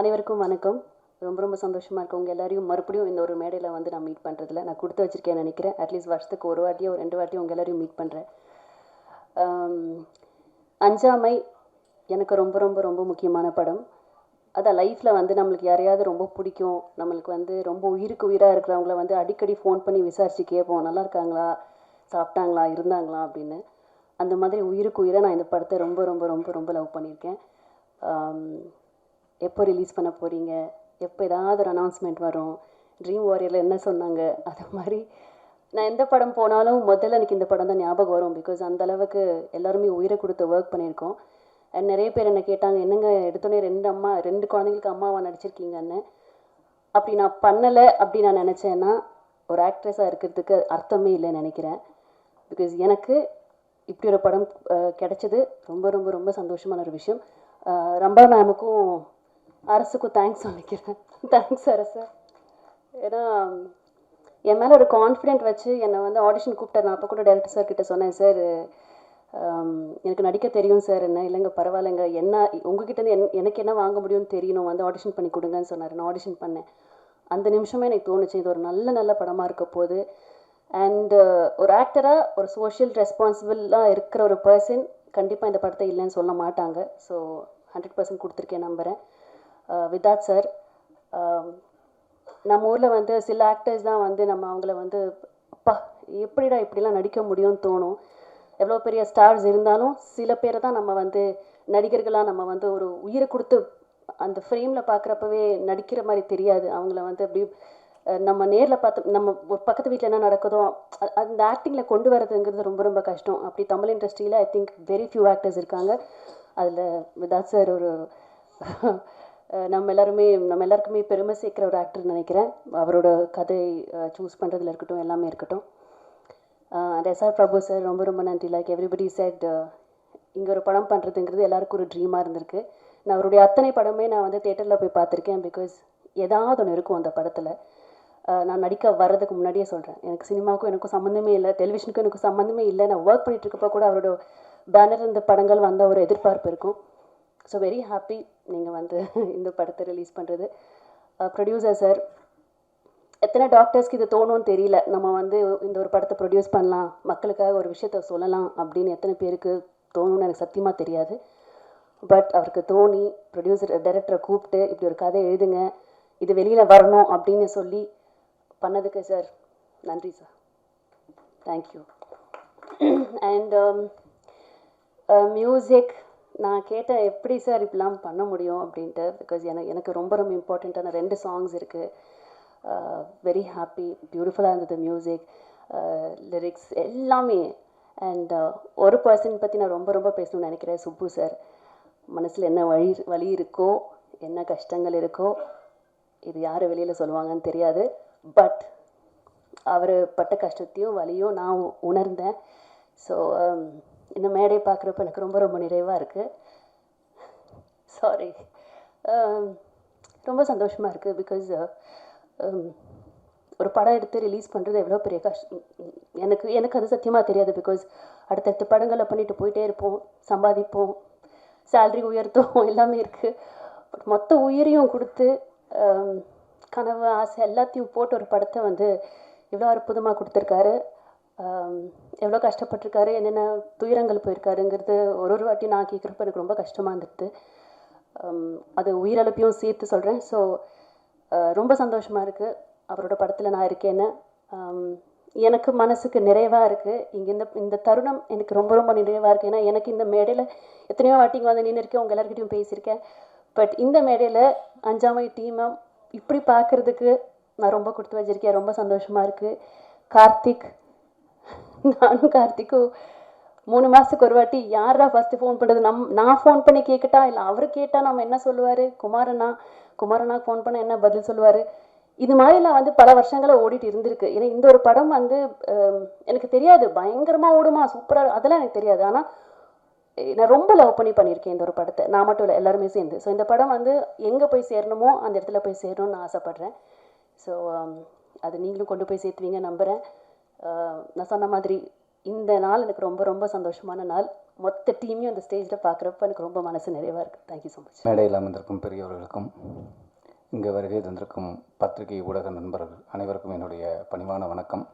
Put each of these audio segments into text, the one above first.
அனைவருக்கும் வணக்கம். ரொம்ப ரொம்ப சந்தோஷமாக இருக்கு. உங்கள் எல்லாரையும் மறுபடியும் இந்த ஒரு மேடையில் வந்து நான் மீட் பண்ணுறதுல நான் கொடுத்து வச்சுருக்கேன் நினைக்கிறேன். அட்லீஸ்ட் வருஷத்துக்கு ஒரு வாட்டியோ ரெண்டு வாட்டியோ உங்கள் எல்லாரையும் மீட் பண்ணுறேன் அஞ்சாமை எனக்கு ரொம்ப ரொம்ப ரொம்ப முக்கியமான படம். அதான் லைஃப்பில் வந்து நம்மளுக்கு யாரையாவது ரொம்ப பிடிக்கும். நம்மளுக்கு வந்து ரொம்ப உயிருக்கு உயிராக இருக்கிறவங்கள வந்து அடிக்கடி ஃபோன் பண்ணி விசாரித்து கேட்போம். நல்லா இருக்காங்களா? சாப்பிட்டாங்களா? இருந்தாங்களா? அப்படின்னு. அந்த மாதிரி உயிருக்கு உயிராக நான் இந்த படத்தை ரொம்ப ரொம்ப ரொம்ப ரொம்ப லவ் பண்ணியிருக்கேன். எப்போ ரிலீஸ் பண்ண போகிறீங்க எப்போ ஏதாவது ஒரு அனௌன்ஸ்மெண்ட் வரும்? ட்ரீம் வாரியரில் என்ன சொன்னாங்க? அது மாதிரி நான் எந்த படம் போனாலும் முதல்ல எனக்கு இந்த படம் தான் ஞாபகம் வரும் பிகாஸ் அந்த அளவுக்கு எல்லாருமே உயிரை கொடுத்து ஒர்க் பண்ணியிருக்கோம். அண்ட் நிறைய பேர் என்ன கேட்டாங்க என்னங்க எடுத்தோடனே ரெண்டு அம்மா ரெண்டு குழந்தைங்களுக்கு அம்மாவாக நடிச்சிருக்கீங்கன்னு? அப்படி நான் பண்ணலை அப்படி நான் நினச்சேன்னா ஒரு ஆக்ட்ரஸாக இருக்கிறதுக்கு அர்த்தமே இல்லைன்னு நினைக்கிறேன். பிகாஸ் எனக்கு இப்படி ஒரு படம் கிடச்சது கிடைச்சது ரொம்ப ரொம்ப ரொம்ப சந்தோஷமான ஒரு விஷயம். ரொம்ப ரம்பா மேமுக்கும் அரசுக்கும் தேங்க்ஸ் சொல்லிக்கிறேன் தேங்க்ஸ் அரசு. ஏன்னா என் மேலே ஒரு கான்ஃபிடென்ட் வச்சு என்னை வந்து ஆடிஷன் கூப்பிட்டேன் நான் அப்போ கூட டேரக்டர் சார் கிட்ட சொன்னேன் சார் எனக்கு நடிக்க தெரியும் சார் என்ன இல்லைங்க பரவாயில்லைங்க. என்ன உங்ககிட்டருந்து என் எனக்கு என்ன வாங்க முடியும்னு தெரியணும். வந்து ஆடிஷன் பண்ணி கொடுங்கன்னு சொன்னார். நான் ஆடிஷன் பண்ணேன். அந்த நிமிஷமே எனக்கு தோணுச்சு இது ஒரு நல்ல நல்ல படமாக இருக்க போது. அண்டு ஒரு ஆக்டராக ஒரு சோஷியல் ரெஸ்பான்சிபிளாக இருக்கிற ஒரு பர்சன் கண்டிப்பாக இந்த படத்தை இல்லைன்னு சொல்ல மாட்டாங்க. ஸோ ஹண்ட்ரட் பர்சன்ட் கொடுத்துருக்கேன் நம்புகிறேன் Uh, விதாத் சார் um, நம்ம ஊரில் வந்து சில ஆக்டர்ஸ் தான் வந்து நம்ம அவங்கள வந்து அப்பா எப்படிடா இப்படிலாம் நடிக்க முடியும்னு தோணும்? எவ்வளோ பெரிய ஸ்டார்ஸ் இருந்தாலும் சில பேரை தான் நம்ம வந்து நடிகர்களாக நம்ம வந்து ஒரு உயிரை கொடுத்து அந்த ஃப்ரேமில் பார்க்குறப்பவே நடிக்கிற மாதிரி தெரியாது. அவங்கள வந்து அப்படி நம்ம நேரில் பார்த்து நம்ம ஒரு பக்கத்து வீட்டில் என்ன நடக்குதோ அந்த ஆக்டிங்கில் கொண்டு வரதுங்கிறது ரொம்ப ரொம்ப கஷ்டம். அப்படி தமிழ் இண்டஸ்ட்ரியில் I think very few actors இருக்காங்க. அதில் விதாத் சார் ஒரு நம்ம எல்லாருமே நம்ம எல்லாருக்குமே பெருமை சேர்க்குற ஒரு ஆக்டர் நினைக்கிறேன். அவரோட கதை சூஸ் பண்ணுறதுல இருக்கட்டும் எல்லாமே இருக்கட்டும். அண்ட் எஸ்ஆர் பிரபு சார் ரொம்ப ரொம்ப நன்றி. லைக் எவ்ரிபடி செட் இங்கே ஒரு படம் பண்ணுறதுங்கிறது எல்லாருக்கும் ஒரு ட்ரீமாக இருந்திருக்கு. நான் அவருடைய அத்தனை படமே நான் வந்து தேட்டரில் போய் பார்த்துருக்கேன் பிகாஸ் ஏதாவது ஒன்று இருக்கும் அந்த படத்தில். நான் நடிக்க வர்றதுக்கு முன்னாடியே சொல்கிறேன் எனக்கு சினிமாவுக்கும் எனக்கும் சம்மந்தமே இல்லை டெலிவிஷனுக்கும் எனக்கு சம்மந்தமே இல்லை. நான் ஒர்க் பண்ணிகிட்ருக்கப்போ இருக்கப்போ கூட அவரோட பேனர் இந்த படங்கள் வந்த ஒரு எதிர்பார்ப்பு இருக்கும். ஸோ வெரி ஹாப்பி நீங்கள் வந்து இந்த படத்தை ரிலீஸ் பண்ணுறது ப்ரொடியூசர் சார் எத்தனை டாக்டர்ஸ்க்கு இது தோணும்னு தெரியல. நம்ம வந்து இந்த ஒரு படத்தை ப்ரொடியூஸ் பண்ணலாம். மக்களுக்காக ஒரு விஷயத்த சொல்லலாம் அப்படின்னு எத்தனை பேருக்கு தோணும்னு எனக்கு சத்தியமாக தெரியாது. பட் அவருக்கு தோணி ப்ரொடியூசர் டைரக்டரை கூப்பிட்டு இப்படி ஒரு கதை எழுதுங்க. இது வெளியில் வரணும் அப்படின்னு சொல்லி பண்ணதுக்கு சார் நன்றி சார் தேங்க்யூ அண்ட் மியூசிக் நான் கேட்டேன் எப்படி சார் இப்படிலாம் பண்ண முடியும்? அப்படின்ட்டு. பிகாஸ் எனக்கு எனக்கு ரொம்ப ரொம்ப இம்பார்ட்டண்ட்டான ரெண்டு சாங்ஸ் இருக்குது வெரி ஹாப்பி பியூட்டிஃபுல்லாக இருந்தது மியூசிக் லிரிக்ஸ் எல்லாமே. அண்ட் ஒரு பர்சன் பற்றி நான் ரொம்ப ரொம்ப பேசணும்னு நினைக்கிறேன் சுப்பு சார். மனசில் என்ன வழி வலி இருக்கோ என்ன கஷ்டங்கள் இருக்கோ இது யார் வெளியில் சொல்லுவாங்கன்னு தெரியாது. பட் அவர் பட்ட கஷ்டத்தையும் வலியும் நான் உணர்ந்தேன். ஸோ இந்த மேடையை பார்க்குறப்ப எனக்கு ரொம்ப ரொம்ப நிறைவாக இருக்குது சாரி um, ரொம்ப சந்தோஷமாக இருக்குது பிகாஸ் um, ஒரு படம் எடுத்து ரிலீஸ் பண்ணுறது எவ்வளோ பெரிய கஷ்டம் எனக்கு எனக்கு அது சத்தியமாக தெரியாது பிகாஸ் அடுத்தடுத்த படங்களை பண்ணிட்டு போயிட்டே இருப்போம் சம்பாதிப்போம் சேல்ரி உயர்த்தும் எல்லாமே இருக்குது பட் மொத்த உயிரையும் கொடுத்து um, கனவு ஆசை எல்லாத்தையும் போட்டு ஒரு படத்தை வந்து இவ்வளோ அற்புதமாக கொடுத்துருக்காரு. எவ்வளோ கஷ்டப்பட்டிருக்காரு என்னென்ன துயரங்கள் போயிருக்காருங்கிறது ஒரு ஒரு வாட்டி நான் கேட்குறப்ப எனக்கு ரொம்ப கஷ்டமாக இருந்துட்டு அது உயிரிழப்பையும் சேர்த்து சொல்கிறேன் ஸோ ரொம்ப சந்தோஷமாக இருக்குது அவரோட படத்தில் நான் இருக்கேன்னு. எனக்கு மனசுக்கு நிறைவாக இருக்குது இங்கே இந்த இந்த தருணம் எனக்கு ரொம்ப ரொம்ப நிறைவாக இருக்குது ஏன்னா எனக்கு இந்த மேடையில் எத்தனையோ வாட்டிங்க வந்து நின்று இருக்கேன் உங்கள் எல்லாருக்கிட்டையும் பேசியிருக்கேன். பட் இந்த மேடையில் அஞ்சாமை டீமை இப்படி பார்க்குறதுக்கு நான் ரொம்ப கொடுத்து வச்சிருக்கேன். ரொம்ப சந்தோஷமாக இருக்குது கார்த்திக் நானும் கார்த்திக்கும் மூணு மாதத்துக்கு ஒரு வாட்டி யாரா ஃபஸ்ட்டு ஃபோன் பண்ணுறது நம் நான் ஃபோன் பண்ணி கேட்கட்டா இல்லை அவர் கேட்டால் நம்ம என்ன சொல்லுவார்? குமாரண்ணா குமாரண்ணா ஃபோன் பண்ண என்ன பதில் சொல்லுவார்? இது மாதிரிலாம் வந்து பல வருஷங்களை ஓடிட்டு இருந்திருக்கு. ஏன்னா இந்த ஒரு படம் வந்து எனக்கு தெரியாது. பயங்கரமாக ஓடுமா? சூப்பராக அதெல்லாம் எனக்கு தெரியாது. ஆனால் நான் ரொம்ப லவ் பண்ணி பண்ணியிருக்கேன் இந்த ஒரு படத்தை. நான் மட்டும் இல்லை எல்லாருமே சேர்ந்து. ஸோ இந்த படம் வந்து எங்கே போய் சேரணுமோ அந்த இடத்துல போய் சேரணும்னு ஆசைப்பட்றேன். ஸோ அது நீங்களும் கொண்டு போய் சேர்த்துவீங்க நம்புகிறேன் நான் சொன்ன மாதிரி இந்த நாள் எனக்கு ரொம்ப ரொம்ப சந்தோஷமான நாள். மொத்த டீமையும் அந்த ஸ்டேஜில் பார்க்குறப்ப எனக்கு ரொம்ப மனசு நிறைவாக இருக்குது தேங்க்யூ ஸோ மச் மேடையில் அமர்ந்திருக்கும் பெரியவர்களுக்கும் இங்கே வருகை தந்திருக்கும் பத்திரிகை ஊடக நண்பர்கள் அனைவருக்கும் என்னுடைய பணிவான வணக்கம்.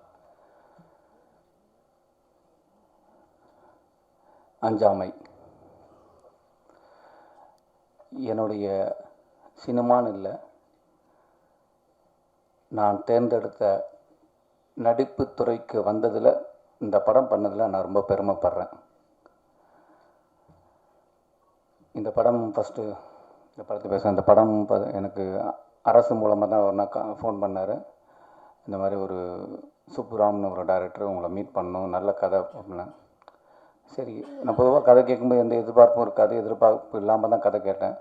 அஞ்சாமை. என்னுடைய சினிமான்னு இல்லை நான் தேர்ந்தெடுத்த நடிப்புத்துறைக்கு வந்ததில் இந்த படம் பண்ணதில் நான் ரொம்ப பெருமைப்படுறேன். இந்த படம் ஃபஸ்ட்டு இந்த படத்தை பேசுகிறேன் இந்த படம் ப- எனக்கு அரசு மூலமாக தான் ஒரு நாள் ஃபோன் பண்ணார். இந்த மாதிரி ஒரு சுப்புராம்னு ஒரு டைரக்டர் உங்களை மீட் பண்ணணும் நல்ல கதை அப்படின்னேன் சரி நான் பொதுவாக கதை கேட்கும்போது எந்த எதிர்பார்ப்பும் இருக்காது. எதிர்பார்ப்பு இல்லாமல் தான் கதை கேட்டேன்.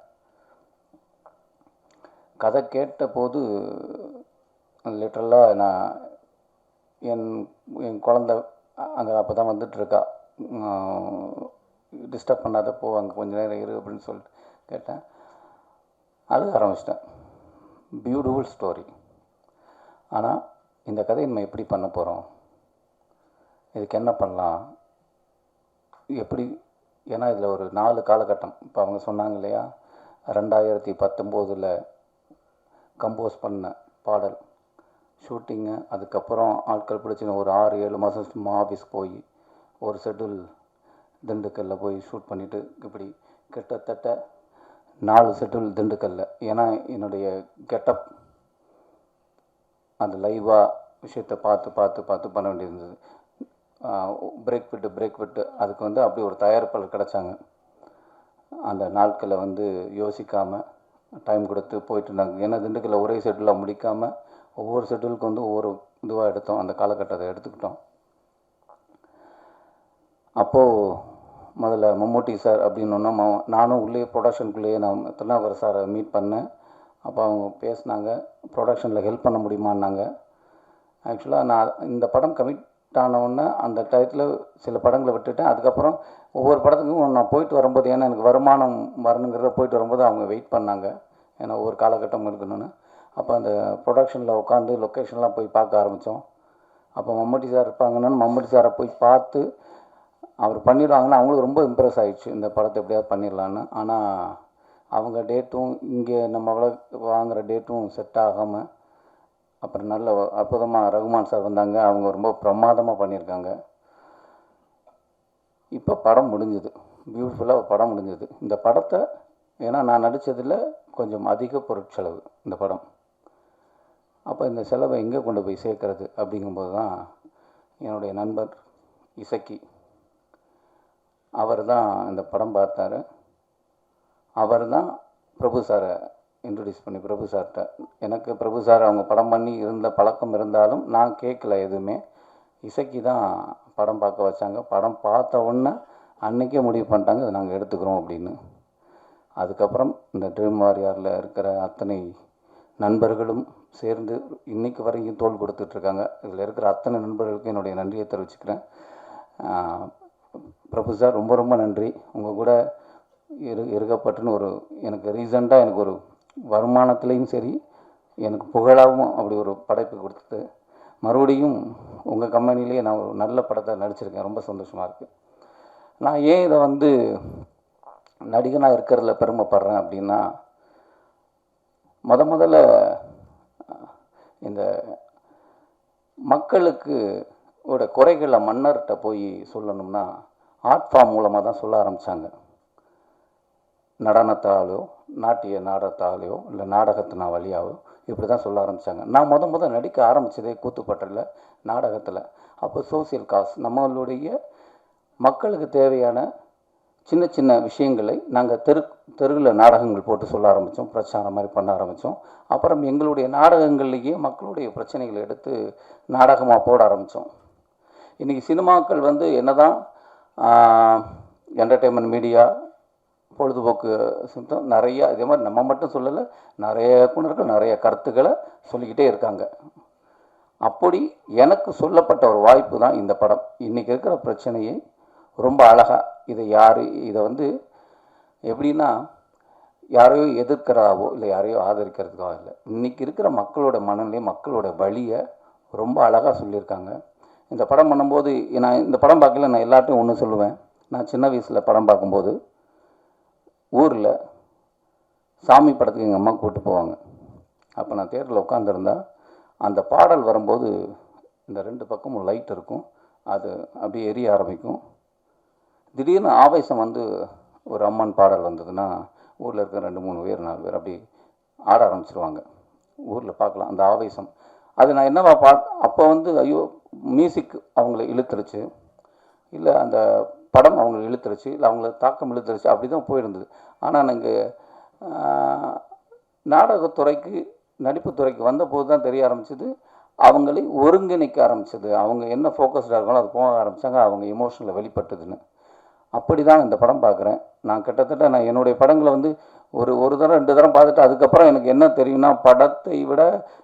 கதை கேட்டபோது லிட்ரலாக நான் என் என் குழந்த அங்கே அப்போ தான் வந்துட்டுருக்கா டிஸ்டர்ப் பண்ணாத போ அங்கே கொஞ்ச நேரம் இரு அப்படின்னு சொல்லிட்டு கேட்டேன். அழுக ஆரம்பிச்சிட்டேன். பியூட்டிஃபுல் ஸ்டோரி ஆனால் இந்த கதையை நம்ம எப்படி பண்ண போகிறோம் இதுக்கு என்ன பண்ணலாம்? எப்படி ஏன்னா இதில் ஒரு நாலு காலகட்டம். இப்போ அவங்க சொன்னாங்க இல்லையா? ரெண்டாயிரத்தி பத்தொம்போதில் கம்போஸ் பண்ண பாடல். ஷூட்டிங்கு அதுக்கப்புறம் ஆட்கள் பிடிச்சி ஒரு ஆறு ஏழு மாதம் சும்மா ஆஃபீஸ் போய் ஒரு ஷெட்யூல் திண்டுக்கல்ல போய் ஷூட் பண்ணிவிட்டு இப்படி கிட்டத்தட்ட நாலு ஷெட்யூல் திண்டுக்கல்ல. ஏன்னா என்னுடைய கெட்டப் அந்த லைவாக விஷயத்தை பார்த்து பார்த்து பார்த்து பண்ண வேண்டியிருந்தது. பிரேக் விட்டு பிரேக் விட்டு அதுக்கு வந்து அப்படி ஒரு தயாரிப்பாளர் கிடச்சாங்க. அந்த நாட்களை வந்து யோசிக்காமல் டைம் கொடுத்து போயிட்டு இருந்தாங்க. ஏன்னா திண்டுக்கல்ல ஒரே செட்டில் முடிக்காமல் ஒவ்வொரு ஷெட்யூலுக்கு வந்து ஒவ்வொரு இதுவாக எடுத்தோம். அந்த காலகட்டத்தை எடுத்துக்கிட்டோம். அப்போது முதல்ல மம்மூட்டி சார் அப்படின்னோன்னா நானும் உள்ளே ப்ரொடக்ஷனுக்குள்ளேயே நான் திருநாவுக்கர சாரை மீட் பண்ணேன். அப்போ அவங்க பேசினாங்க ப்ரொடக்ஷனில் ஹெல்ப் பண்ண முடியுமான்னாங்க. ஆக்சுவலாக நான் இந்த படம் கமிட் ஆனவுடனே அந்த டயத்தில் சில படங்களை விட்டுட்டேன். அதுக்கப்புறம் ஒவ்வொரு படத்துக்கும் நான் போயிட்டு வரும்போது ஏன்னா எனக்கு வருமானம் வரணுங்கிறத போயிட்டு வரும்போது அவங்க வெயிட் பண்ணாங்க. ஏன்னா ஒவ்வொரு காலகட்டம் இருக்கணும்னு. அப்போ அந்த ப்ரொடக்ஷனில் உட்காந்து லொக்கேஷன்லாம் போய் பார்க்க ஆரம்பித்தோம் அப்போ மம்முட்டி சார் இருப்பாங்கன்னு மம்முட்டி சாரை போய் பார்த்து அவர் பண்ணிடுவாங்கன்னு அவங்களுக்கு ரொம்ப இம்ப்ரெஸ் ஆகிடுச்சு இந்த படத்தை எப்படியாவது பண்ணிடலான்னு. ஆனால் அவங்க டேட்டும் இங்கே நம்ம அவ்வளோ வாங்குகிற டேட்டும் செட் ஆகாமல் அப்புறம் நல்ல அற்புதமாக ரகுமான் சார் வந்தாங்க. அவங்க ரொம்ப பிரமாதமாக பண்ணியிருக்காங்க. இப்போ படம் முடிஞ்சுது. பியூட்டிஃபுல்லாக படம் முடிஞ்சது. இந்த படத்தை ஏன்னா நான் நடித்ததில் கொஞ்சம் அதிக பொருட்செலவு இந்த படம். அப்போ இந்த செலவை எங்கே கொண்டு போய் சேர்க்கறது அப்படிங்கும்போது தான் என்னுடைய நண்பர் இசக்கி. அவர் தான் இந்த படம் பார்த்தாரு. அவர் தான் பிரபு சாரை இன்ட்ரடியூஸ் பண்ணி பிரபு சார்கிட்ட எனக்கு பிரபு சார் அவங்க படம் பண்ணி இருந்த பழக்கம் இருந்தாலும் நான் கேட்கல எதுவுமே. இசைக்கு தான் படம் பார்க்க வச்சாங்க. படம் பார்த்த உடனே அன்றைக்கே முடிவு பண்ணிட்டாங்க அதை நாங்கள் எடுத்துக்கிறோம் அப்படின்னு. அதுக்கப்புறம் இந்த ட்ரீம் வாரியாரில் இருக்கிற அத்தனை நண்பர்களும் சேர்ந்து இன்னைக்கு வரைக்கும் தோல் கொடுத்துட்ருக்காங்க. இதில் இருக்கிற அத்தனை நண்பர்களுக்கும் என்னுடைய நன்றியை தெரிவிச்சுக்கிறேன். பிரபு சார் ரொம்ப ரொம்ப நன்றி. உங்கள் கூட இரு இருக்கப்பட்டுன்னு ஒரு எனக்கு ரீசண்டாக எனக்கு ஒரு வருமானத்துலேயும் சரி எனக்கு புகழாகவும் அப்படி ஒரு படைப்பு கொடுத்தது. மறுபடியும் உங்கள் கம்பெனிலேயே நான் ஒரு நல்ல படத்தை நடிச்சிருக்கேன். ரொம்ப சந்தோஷமாக இருக்குது நான் ஏன் இதை வந்து நடிகனாக இருக்கிறதுல பெருமைப்படுறேன் அப்படின்னா முத முதல்ல இந்த மக்களுக்கு ஓட குறைகளை மன்னர்கிட்ட போய் சொல்லணும்னா ஆர்ட் ஃபார்ம் மூலமாக தான் சொல்ல ஆரம்பித்தாங்க நடனத்தாலோ நாட்டிய நாடகத்தாலேயோ இல்லை நாடகத்தின வழியாகவோ இப்படி தான் சொல்ல ஆரம்பித்தாங்க நான் முத முத நடிக்க ஆரம்பித்ததே கூத்துப்பட்டில் நாடகத்தில். அப்போ சோசியல் காஸ் நம்மளுடைய மக்களுக்கு தேவையான சின்ன சின்ன விஷயங்களை நாங்கள் தெரு தெருவில் நாடகங்கள் போட்டு சொல்ல ஆரம்பித்தோம் பிரச்சாரம் மாதிரி பண்ண ஆரம்பித்தோம். அப்புறம் எங்களுடைய நாடகங்கள்லேயே மக்களுடைய பிரச்சனைகளை எடுத்து நாடகமாக போட ஆரம்பித்தோம். இன்றைக்கி சினிமாக்கள் வந்து என்னதான் என்டர்டெயின்மெண்ட் மீடியா பொழுதுபோக்கு சித்தம் நிறையா இதே மாதிரி நம்ம மட்டும் சொல்லலை நிறைய இயக்குனர்கள் நிறைய கருத்துக்களை சொல்லிக்கிட்டே இருக்காங்க. அப்படி எனக்கு சொல்லப்பட்ட ஒரு வாய்ப்பு தான் இந்த படம். இன்றைக்கி இருக்கிற பிரச்சனையை ரொம்ப அழகாக இதை யார் இதை வந்து எப்படின்னா யாரையோ எதிர்க்கிறதாவோ இல்லை யாரையோ ஆதரிக்கிறதுக்காக இல்லை. இன்றைக்கி இருக்கிற மக்களோட மனநிலை மக்களோட வழியை ரொம்ப அழகாக சொல்லியிருக்காங்க. இந்த படம் பண்ணும்போது நான் இந்த படம் பார்க்கல நான் எல்லார்ட்டையும் ஒன்று சொல்லுவேன். நான் சின்ன வயசில் படம் பார்க்கும்போது ஊரில் சாமி படத்துக்கு எங்கள் அம்மா கூப்பிட்டு போவாங்க. அப்போ நான் தேட்டரில் உட்காந்துருந்தா அந்த பாடல் வரும்போது இந்த ரெண்டு பக்கமும் லைட் இருக்கும். அது அப்படியே எரிய ஆரம்பிக்கும். திடீர்னு ஆவேசம் வந்து ஒரு அம்மன் பாடல் வந்ததுன்னா ஊரில் இருக்கிற ரெண்டு மூணு பேர் நாலு பேர் அப்படி ஆட ஆரம்பிச்சிருவாங்க. ஊரில் பார்க்கலாம் அந்த ஆவேசம். அது நான் என்னவா பா அப்போ வந்து ஐயோ மியூசிக் அவங்கள இழுத்துருச்சு. இல்லை அந்த படம் அவங்களை இழுத்துருச்சு இல்லை அவங்கள தாக்கம் இழுத்துருச்சு அப்படி தான் போயிருந்தது ஆனால் நாங்கள் நாடகத்துறைக்கு நடிப்புத்துறைக்கு வந்தபோது தான் தெரிய ஆரம்பிச்சது. அவங்களை ஒருங்கிணைக்க ஆரம்பிச்சது. அவங்க என்ன ஃபோக்கஸ்டாக இருக்காங்களோ அது போக ஆரம்பித்தாங்க அவங்க எமோஷனில் வெளிப்பட்டதுன்னு. அப்படி தான் இந்த படம் பார்க்குறேன். நான் கிட்டத்தட்ட நான் என்னுடைய படங்களை வந்து ஒரு ஒரு தடவை ரெண்டு தடவை பார்த்துட்டு அதுக்கப்புறம் எனக்கு என்ன தெரியும்னா படத்தை விட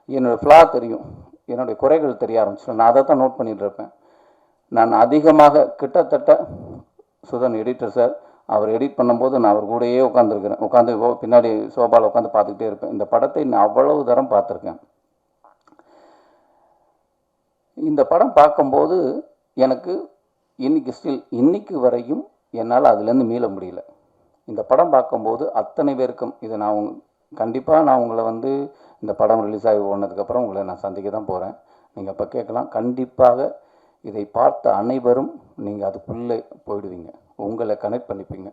என்னோடய ஃப்ளா தெரியும். என்னுடைய குறைகள் தெரிய ஆரம்பிச்சிடும். நான் அதை தான் நோட் பண்ணிகிட்ருப்பேன் இருப்பேன். நான் அதிகமாக கிட்டத்தட்ட சுதன் எடிட்டர் சார் அவர் எடிட் பண்ணும்போது நான் அவர் கூடயே உட்காந்துருக்கிறேன் உட்காந்து பின்னாடி சோபாவில் உட்காந்து பார்த்துக்கிட்டே இருப்பேன். இந்த படத்தை நான் அவ்வளவு தரம் பார்த்துருக்கேன். இந்த படம் பார்க்கும்போது எனக்கு இன்னைக்கு ஸ்டில் இன்னைக்கு வரையும் என்னால் அதுலேருந்து மீள முடியல. இந்த படம் பார்க்கும்போது அத்தனை பேருக்கும் இதை நான் உங் கண்டிப்பாக நான் உங்களை வந்து இந்த படம் ரிலீஸ் ஆகி போனதுக்கப்புறம் உங்களை நான் சந்திக்க தான் போகிறேன் நீங்கள் அப்போ கேட்கலாம். கண்டிப்பாக இதை பார்த்த அனைவரும் நீங்கள் அதுக்குள்ளே போயிடுவீங்க. உங்களை கனெக்ட் பண்ணிப்பீங்க.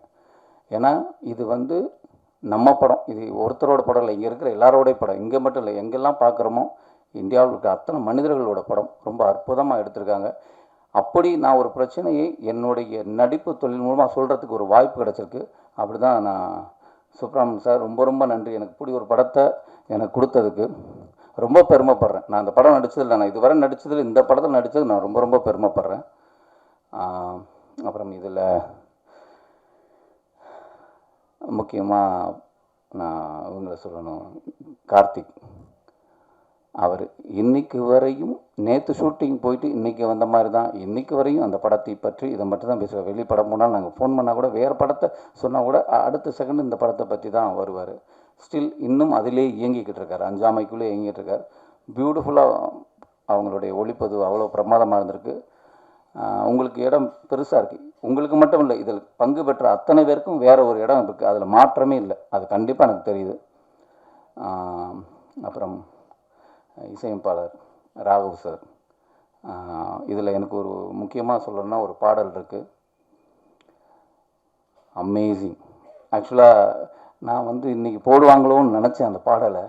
ஏன்னா இது வந்து நம்ம படம். இது ஒருத்தரோட படம் இல்லை. இங்கே இருக்கிற எல்லாரோடைய படம். இங்கே மட்டும் இல்லை. எங்கெல்லாம் பார்க்குறோமோ இந்தியாவில் இருக்கிற அத்தனை மனிதர்களோட படம் ரொம்ப அற்புதமாக எடுத்திருக்காங்க. அப்படி நான் ஒரு பிரச்சனையை என்னுடைய நடிப்பு தொழில் மூலமாக சொல்கிறதுக்கு ஒரு வாய்ப்பு கிடச்சிருக்கு. அப்படி தான் நான் சுப்ரமணியன் சார் ரொம்ப ரொம்ப நன்றி. எனக்கு இப்படி ஒரு படத்தை எனக்கு கொடுத்ததுக்கு. ரொம்ப பெருமைப்படுறேன். நான் அந்த படம் நடித்ததில் நான் இதுவரை நடித்ததில் இந்த படத்தில் நடித்தது நான் ரொம்ப ரொம்ப பெருமைப்படுறேன். அப்புறம் இதில் முக்கியமாக நான் இவங்களை சொல்லணும். கார்த்திக். அவர் இன்னைக்கு வரையும் நேற்று ஷூட்டிங் போயிட்டு இன்றைக்கி வந்த மாதிரி தான். இன்றைக்கு வரையும் அந்த படத்தை பற்றி இதை மட்டும் தான் பேசுவார். வெளி படம் போனால் நாங்கள் ஃபோன் பண்ணால் கூட வேறு படத்தை சொன்னால் கூட அடுத்த செகண்ட் இந்த படத்தை பற்றி தான் வருவார். ஸ்டில் இன்னும் அதிலே இயங்கிக்கிட்டு இருக்கார். அஞ்சாமைக்குள்ளே இயங்கிட்டு இருக்கார். பியூட்டிஃபுல்லாக அவங்களுடைய ஒளிப்பதிவு அவ்வளோ பிரமாதமாக இருந்திருக்கு. உங்களுக்கு இடம் பெருசாக இருக்குது உங்களுக்கு மட்டும் இல்லை இதில் பங்கு பெற்ற அத்தனை பேருக்கும் வேறு ஒரு இடம் இருக்குது அதில் மாற்றமே இல்லை. அது கண்டிப்பாக எனக்கு தெரியுது. அப்புறம் இசையமைப்பாளர் ராகவ் சார். இதில் எனக்கு ஒரு முக்கியமாக சொல்லணும்னா ஒரு பாடல் இருக்குது அமேசிங் ஆக்சுவலாக நான் வந்து இன்றைக்கி போடுவாங்களோன்னு நினச்சேன் அந்த பாடலை.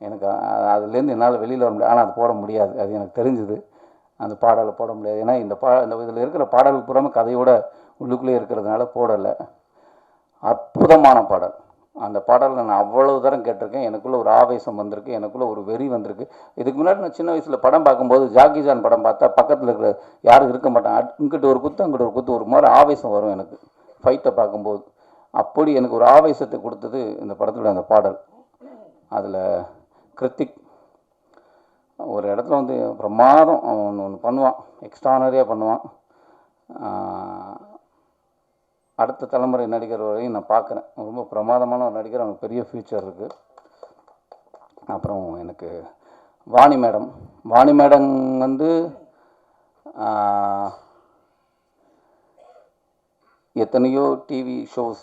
எனக்கு அதுலேருந்து என்னால் வெளியில் வர முடியாது. ஆனால் அது போட முடியாது. அது எனக்கு தெரிஞ்சுது. அந்த பாடலை போட முடியாது. ஏன்னா இந்த பா இந்த இதில் இருக்கிற பாடல் புறமே கதையோட உள்ளுக்குள்ளே இருக்கிறதுனால போடலை. அற்புதமான பாடல். அந்த பாடலை நான் அவ்வளவு தரம் கேட்டிருக்கேன். எனக்குள்ளே ஒரு ஆவேசம் வந்திருக்கு. எனக்குள்ளே ஒரு வெறி வந்திருக்கு. இதுக்கு முன்னாடி நான் சின்ன வயசில் படம் பார்க்கும்போது ஜாக்கி ஜான் படம் பார்த்தா பக்கத்தில் இருக்கிற யாரும் இருக்க மாட்டாங்க. இங்கிட்ட ஒரு குத்து அங்கிட்டு ஒரு குத்து ஒரு மாதிரி ஆவேசம் வரும் எனக்கு. ஃபைட்டை பார்க்கும்போது. அப்படி எனக்கு ஒரு ஆவேசத்தை கொடுத்தது இந்த படத்தில் அந்த பாடல். அதில் கிருத்திக் ஒரு இடத்துல வந்து பிரமாதம் அவன் ஒன்று பண்ணுவான். எக்ஸ்ட்ரானரியாக பண்ணுவான். அடுத்த தலைமுறை நடிகர் வரையும் நான் பார்க்குறேன். ரொம்ப பிரமாதமான ஒரு நடிகர் அவனுக்கு பெரிய ஃப்யூச்சர் இருக்குது அப்புறம் எனக்கு வாணி மேடம். வாணி மேடம் வந்து எத்தனையோ டிவி ஷோஸ்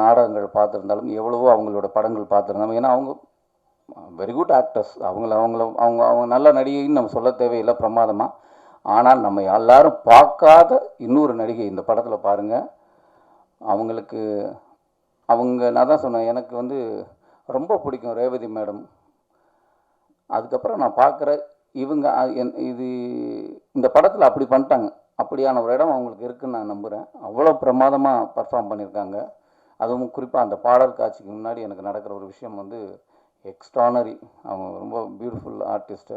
நாடகங்கள் பார்த்துருந்தாலும் எவ்வளவோ அவங்களோட படங்கள் பார்த்துருந்தாலும் ஏன்னா அவங்க வெரி குட் ஆக்டர்ஸ் அவங்கள அவங்கள அவங்க அவங்க நல்ல நடிகைன்னு நம்ம சொல்ல தேவையில்லை பிரமாதமாக ஆனால் நம்ம எல்லாரும் பார்க்காத இன்னொரு நடிகை இந்த படத்தில் பாருங்கள் அவங்களுக்கு அவங்க நான் தான் சொன்னேன் எனக்கு வந்து ரொம்ப பிடிக்கும் ரேவதி மேடம். அதுக்கப்புறம் நான் பார்க்குற இவங்க என்- இது இந்த படத்தில் அப்படி பண்ணிட்டாங்க. அப்படியான ஒரு இடம் அவங்களுக்கு இருக்குன்னு நான் நம்புகிறேன் அவ்வளோ பிரமாதமாக பர்ஃபார்ம் பண்ணியிருக்காங்க. அதுவும் குறிப்பாக அந்த பாடல் காட்சிக்கு முன்னாடி எனக்கு நடக்கிற ஒரு விஷயம் வந்து எக்ஸ்ட்ரானரி அவங்க ரொம்ப பியூட்டிஃபுல் ஆர்டிஸ்ட்டு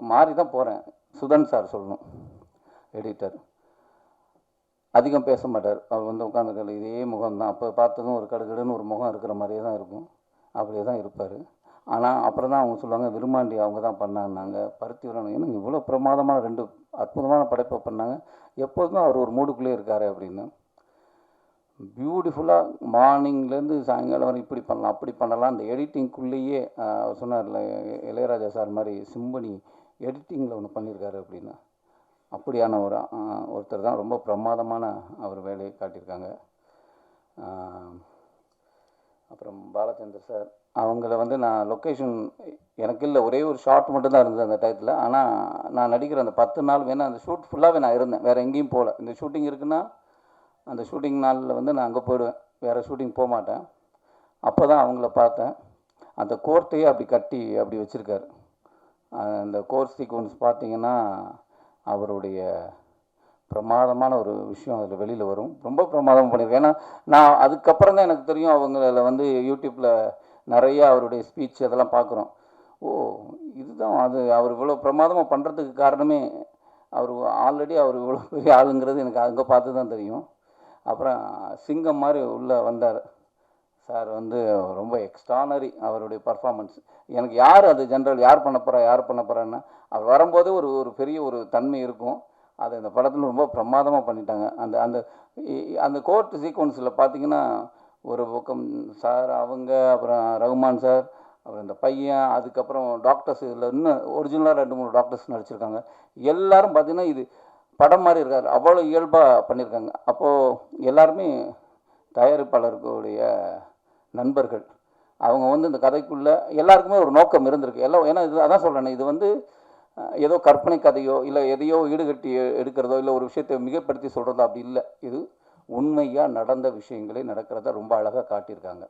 மாறி தான் போகிறேன் சுதன் சார் சொல்லணும் எடிட்டர் அதிகம் பேச மாட்டார். அவர் வந்து உட்காந்துக்கல இதே முகம் தான் அப்போ பார்த்ததும் ஒரு கடுகடுன்னு ஒரு முகம் இருக்கிற மாதிரியே தான் இருக்கும். அப்படியே தான் இருப்பார். ஆனால் அப்புறம் தான் அவங்க சொல்லுவாங்க விருமாண்டி அவங்க தான் பண்ணாங்க பருத்தி விரணும் ஏன்னா இவ்வளோ பிரமாதமான ரெண்டு அற்புதமான படைப்பை பண்ணாங்க. எப்போதுமே அவர் ஒரு மூடுக்குள்ளே இருக்காரு அப்படின்னு. பியூட்டிஃபுல்லாக மார்னிங்லேருந்து சாயங்காலம் வரை இப்படி பண்ணலாம் அப்படி பண்ணலாம். அந்த எடிட்டிங்குள்ளேயே அவர் சொன்னார்ல இளையராஜா சார் மாதிரி சிம்பனி எடிட்டிங்கில் ஒன்று பண்ணியிருக்காரு அப்படின்னு. அப்படியான ஒரு ஒருத்தர் தான். ரொம்ப பிரமாதமான அவர் வேலையை காட்டியிருக்காங்க. அப்புறம் பாலச்சந்தர் சார். அவங்கள வந்து நான் லொக்கேஷன் எனக்கு இல்லை ஒரே ஒரு ஷாட் மட்டும்தான் இருந்தது அந்த டயத்தில். ஆனால் நான் நடிக்கிற அந்த பத்து நாள் வேணால் அந்த ஷூட் ஃபுல்லாகவே நான் இருந்தேன். வேறு எங்கேயும் போகல இந்த ஷூட்டிங் இருக்குன்னா அந்த ஷூட்டிங் நாளில் வந்து நான் அங்கே போயிடுவேன். வேறு ஷூட்டிங் போக மாட்டேன். அப்போ தான் அவங்கள பார்த்தேன். அந்த கோர்ட்டையே அப்படி கட்டி அப்படி வச்சுருக்காரு. அந்த கோர்ஸ் சீக்வன்ஸ் பார்த்தீங்கன்னா அவருடைய பிரமாதமான ஒரு விஷயம் அதில் வெளியில் வரும். ரொம்ப பிரமாதம் பண்ணியிருக்கேன் ஏன்னா நான் அதுக்கப்புறம் தான் எனக்கு தெரியும் அவங்கள வந்து யூடியூப்பில் நிறைய அவருடைய ஸ்பீச் அதெல்லாம் பார்க்குறோம். ஓ இதுதான் அது. அவர் இவ்வளோ பிரமாதமாக பண்ணுறதுக்கு காரணமே அவர் ஆல்ரெடி அவர் இவ்வளோ பெரிய ஆளுங்கிறது எனக்கு அங்கே பார்த்து தான் தெரியும். அப்புறம் சிங்கம் மாதிரி உள்ளே வந்தார். சார் வந்து ரொம்ப எக்ஸ்ட்ரானரி அவருடைய பர்ஃபார்மன்ஸ் எனக்கு யார் அது ஜென்ரல் யார் பண்ண போகிறா யார் பண்ண போகிறான்னா அவர் வரும்போது ஒரு ஒரு பெரிய ஒரு தன்மை இருக்கும். அது இந்த படத்தில் ரொம்ப பிரமாதமாக பண்ணிட்டாங்க. அந்த அந்த அந்த கோர்ட் சீக்வன்ஸில் பார்த்தீங்கன்னா ஒரு பக்கம் சார் அவங்க அப்புறம் ரகுமான் சார் அப்புறம் இந்த பையன் அதுக்கப்புறம் டாக்டர்ஸ் இதில் இன்னும் ஒரிஜினலாக ரெண்டு மூணு டாக்டர்ஸ் நடிச்சிருக்காங்க. எல்லோரும் பார்த்தீங்கன்னா இது படம் மாதிரி இருக்காரு. அவ்வளோ இயல்பாக பண்ணியிருக்காங்க அப்போது எல்லாருமே தயாரிப்பாளருக்குடைய நண்பர்கள். அவங்க வந்து இந்த கதைக்குள்ளே எல்லாருக்குமே ஒரு நோக்கம் இருந்திருக்கு. எல்லாம் ஏன்னா இது அதான் சொல்கிறேன் இது வந்து ஏதோ கற்பனை கதையோ இல்லை எதையோ ஈடுகட்டி எடுக்கிறதோ இல்லை ஒரு விஷயத்தை மிகப்படுத்தி சொல்கிறதோ அப்படி இல்லை. இது உண்மையாக நடந்த விஷயங்களே நடக்கிறத ரொம்ப அழகாக காட்டியிருக்காங்க.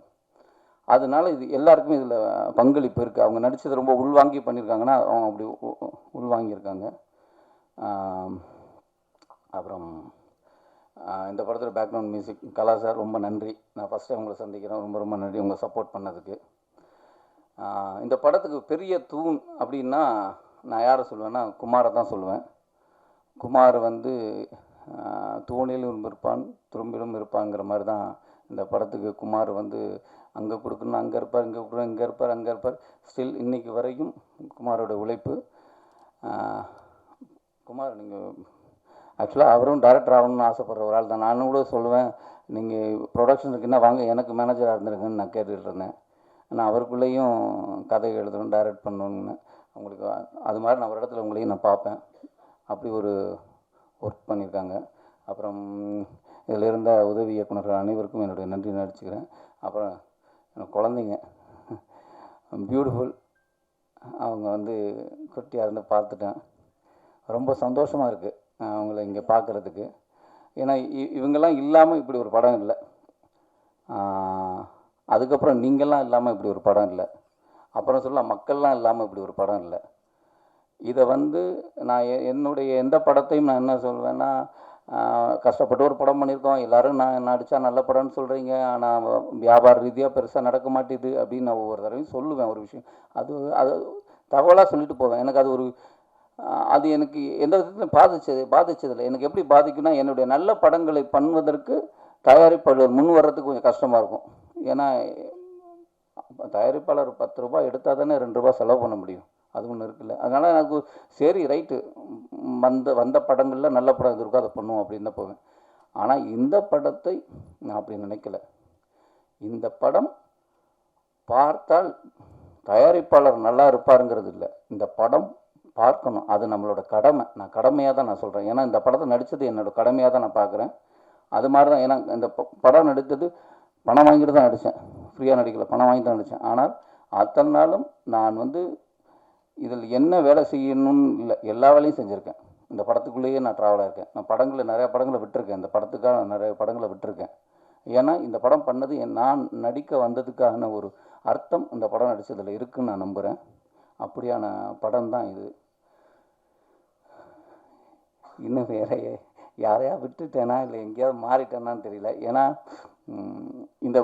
அதனால இது எல்லாருக்குமே இதில் பங்களிப்பு இருக்குது அவங்க நடித்தது ரொம்ப உள்வாங்கி பண்ணியிருக்காங்கன்னா அவங்க அப்படி உள்வாங்கியிருக்காங்க. அப்புறம் இந்த படத்தில் பேக்ரவுண்ட் மியூசிக் கலா சார் ரொம்ப நன்றி. நான் ஃபஸ்ட்டு உங்களை சந்திக்கிறேன். ரொம்ப ரொம்ப நன்றி உங்களை சப்போர்ட் பண்ணதுக்கு. இந்த படத்துக்கு பெரிய தூண் அப்படின்னா நான் யாரை சொல்லுவேன்னா குமாரை தான் சொல்லுவேன் குமார் வந்து தூணிலும் இருப்பான் துரும்பிலும் இருப்பாங்கிற மாதிரி தான் இந்த படத்துக்கு குமார் வந்து அங்கே கொடுக்கணும் அங்கே இருப்பார் இங்கே கொடுக்கணும் இங்கே இருப்பார் அங்கே இருப்பார். ஸ்டில் இன்றைக்கி வரையும் குமாரோட உழைப்பு. குமார் நீங்கள் ஆக்சுவலாக அவரும் டைரக்டர் ஆகணும்னு ஆசைப்படுற ஒரு ஆள் தான். நானும் கூட சொல்லுவேன் நீங்கள் ப்ரொடக்ஷனுக்கு என்ன வாங்க எனக்கு மேனேஜராக இருந்திருக்குன்னு நான் கேட்டுட்டு இருந்தேன். நான் அவருக்குள்ளேயும் கதை எழுதணும் டைரக்ட் பண்ணணும்னு உங்களுக்கு அது மாதிரி நான் ஒரு இடத்துல உங்களையும் நான் பார்ப்பேன். அப்படி ஒரு ஒர்க் பண்ணியிருக்காங்க. அப்புறம் இதில் இருந்த உதவி இயக்குனர்கள் அனைவருக்கும் என்னுடைய நன்றி நடிச்சுக்கிறேன் அப்புறம் எனக்கு குழந்தைங்க பியூட்டிஃபுல் அவங்க வந்து குட்டியாக இருந்து பார்த்துட்டேன். ரொம்ப சந்தோஷமாக இருக்குது அவங்கள இங்கே பார்க்குறதுக்கு ஏன்னா இ- இவங்கெல்லாம் இல்லாமல் இப்படி ஒரு படம் இல்லை. அதுக்கப்புறம் நீங்கள்லாம் இல்லாமல் இப்படி ஒரு படம் இல்லை. அப்புறம் சொல்லலாம் மக்கள்லாம் இல்லாமல் இப்படி ஒரு படம் இல்லை. இதை வந்து நான் என்னுடைய எந்த படத்தையும் நான் என்ன சொல்வேன்னா கஷ்டப்பட்டு ஒரு படம் பண்ணியிருக்கோம் எல்லாரும் நான் நடித்தா நல்ல படம்னு சொல்கிறீங்க ஆனால் வியாபார ரீதியாக பெருசாக நடக்க மாட்டேது அப்படின்னு நான் ஒவ்வொரு தடவையும் சொல்லுவேன் ஒரு விஷயம். அது அது தகவலாக சொல்லிட்டு போவேன். எனக்கு அது ஒரு அது எனக்கு எந்த விதத்திலும் பாதிச்சது பாதிச்சதில்லை. எனக்கு எப்படி பாதிக்கும்னா என்னுடைய நல்ல படங்களை பண்ணுவதற்கு தயாரிப்பாளர் முன் வர்றதுக்கு கொஞ்சம் கஷ்டமாக இருக்கும். ஏன்னா தயாரிப்பாளர் பத்து ரூபாய் எடுத்தால் தானே ரெண்டு ரூபாய் செலவு பண்ண முடியும். அது ஒன்று இருக்குல்ல. அதனால் எனக்கு சரி ரைட்டு. வந்த வந்த படங்களில் நல்ல படம் இது இருக்கோ அதை பண்ணுவோம் அப்படின்னு தான் போவேன். ஆனால் இந்த படத்தை நான் அப்படி நினைக்கல. இந்த படம் பார்த்தால் தயாரிப்பாளர் நல்லா இருப்பாருங்கிறது இல்லை. இந்த படம் பார்க்கணும். அது நம்மளோட கடமை. நான் கடமையாக தான் நான் சொல்கிறேன் ஏன்னா இந்த படத்தை நடித்தது என்னோட கடமையாக தான் நான் பார்க்குறேன். அது மாதிரி தான் ஏன்னா இந்த படம் நடித்தது பணம் வாங்கிட்டு தான் நடித்தேன் ஃப்ரீயாக நடிக்கல. பணம் வாங்கி தான் நடித்தேன் ஆனால் அத்தனை நாளும் நான் வந்து இதில் என்ன வேலை செய்யணும்னு இல்லை. எல்லா வேலையும் செஞ்சுருக்கேன். இந்த படத்துக்குள்ளேயே நான் ட்ராவலாக இருக்கேன் நான் படங்களை நிறைய படங்களை விட்டுருக்கேன். இந்த படத்துக்காக நான் நிறைய படங்களை விட்டுருக்கேன். ஏன்னா இந்த படம் பண்ணது என் நான் நடிக்க வந்ததுக்கான ஒரு அர்த்தம் இந்த படம் நடித்ததில் இருக்குதுன்னு நான் நம்புகிறேன் அப்படியான படம் தான் இது. இன்னும் வேற யாரையா விட்டுட்டேனா இல்லை எங்கேயாவது மாறிட்டேனான்னு தெரியல. ஏன்னா இந்த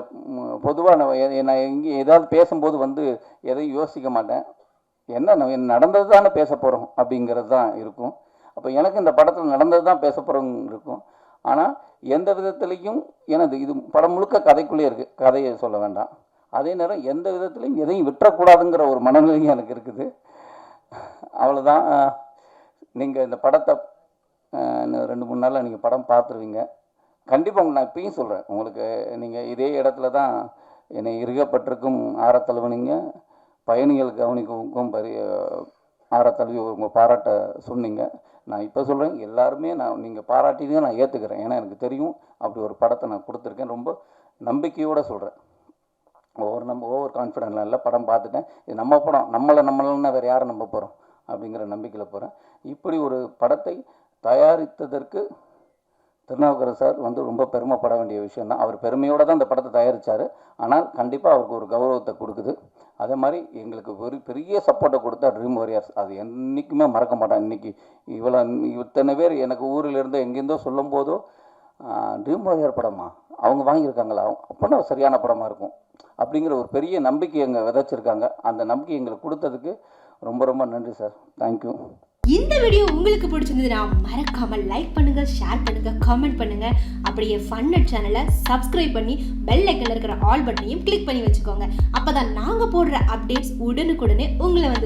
பொதுவாக நான் நான் எங்கே ஏதாவது பேசும்போது வந்து எதையும் யோசிக்க மாட்டேன். என்ன நடந்தது தானே பேச போகிறோம் அப்படிங்கிறது தான் இருக்கும். அப்போ எனக்கு இந்த படத்தில் நடந்தது தான் பேச போகிறோம் இருக்கும். ஆனால் எந்த விதத்துலேயும் எனது இது படம் முழுக்க கதைக்குள்ளே இருக்குது கதையை சொல்ல வேண்டாம். அதே நேரம் எந்த விதத்துலையும் எதையும் விட்டுறக்கூடாதுங்கிற ஒரு மனநிலையும் எனக்கு இருக்குது. அவ்வளோதான் நீங்கள் இந்த படத்தை இன்னும் ரெண்டு மூணு நாளில் நீங்கள் படம் பார்த்துருவீங்க கண்டிப்பாக உங்களுக்கு நான் இப்பயும் சொல்கிறேன் உங்களுக்கு நீங்கள் இதே இடத்துல தான் என்னை இருகப்பட்டிருக்கும் ஆரத்தலைவனிங்க பயணிகள் கவனிக்கும் பரி ஆரத்தழுவி உங்கள் பாராட்ட சொன்னீங்க. நான் இப்போ சொல்கிறேன் எல்லாருமே நான் நீங்கள் பாராட்டினே நான் ஏற்றுக்கிறேன் ஏன்னா எனக்கு தெரியும். அப்படி ஒரு படத்தை நான் கொடுத்துருக்கேன். ரொம்ப நம்பிக்கையோடு சொல்கிறேன் ஓவர் நம்ம ஓவர் கான்ஃபிடென்ட்லாம் இல்லை. படம் பார்த்துட்டேன் இது நம்ம படம். நம்மளை நம்மளன்னா வேறு யாரை நம்ப போகிறோம் அப்படிங்கிற நம்பிக்கையில் போகிறேன் இப்படி ஒரு படத்தை தயாரித்ததற்கு திருநாவுக்கரசு சார் வந்து ரொம்ப பெருமைப்பட வேண்டிய விஷயம் தான் அவர் பெருமையோடு தான் இந்த படத்தை தயாரித்தார் ஆனால் கண்டிப்பாக அவருக்கு ஒரு கௌரவத்தை கொடுக்குது. அதே மாதிரி எங்களுக்கு ஒரு பெரிய சப்போர்ட்டை கொடுத்தா ட்ரீம் வாரியர்ஸ் அது என்றைக்குமே மறக்க மாட்டேன் இன்றைக்கி இவ்வளோ இத்தனை பேர் எனக்கு ஊரிலிருந்து எங்கேருந்தோ சொல்லும் போதோ ட்ரீம் வாரியர் படமா? அவங்க வாங்கியிருக்காங்களா? அப்படின்னா சரியான படமாக இருக்கும். அப்படிங்கிற ஒரு பெரிய நம்பிக்கை எங்கள் விதைச்சிருக்காங்க. அந்த நம்பிக்கை எங்களுக்கு கொடுத்ததுக்கு ரொம்ப ரொம்ப நன்றி சார். தேங்க்யூ இந்த வீடியோ உங்களுக்கு பிடிச்சிருந்ததுன்னா மறக்காமல் லைக் பண்ணுங்க ஷேர் பண்ணுங்க கமெண்ட் பண்ணுங்க. அப்படியே ஃபன்னட் சேனலை சப்ஸ்கிரைப் பண்ணி பெல் ஐக்கனில் இருக்கிற ஆல் பட்டனையும் கிளிக் பண்ணி வச்சுக்கோங்க. அப்போ தான் நாங்கள் போடுற அப்டேட்ஸ் உடனுக்குடனே உங்களை வந்து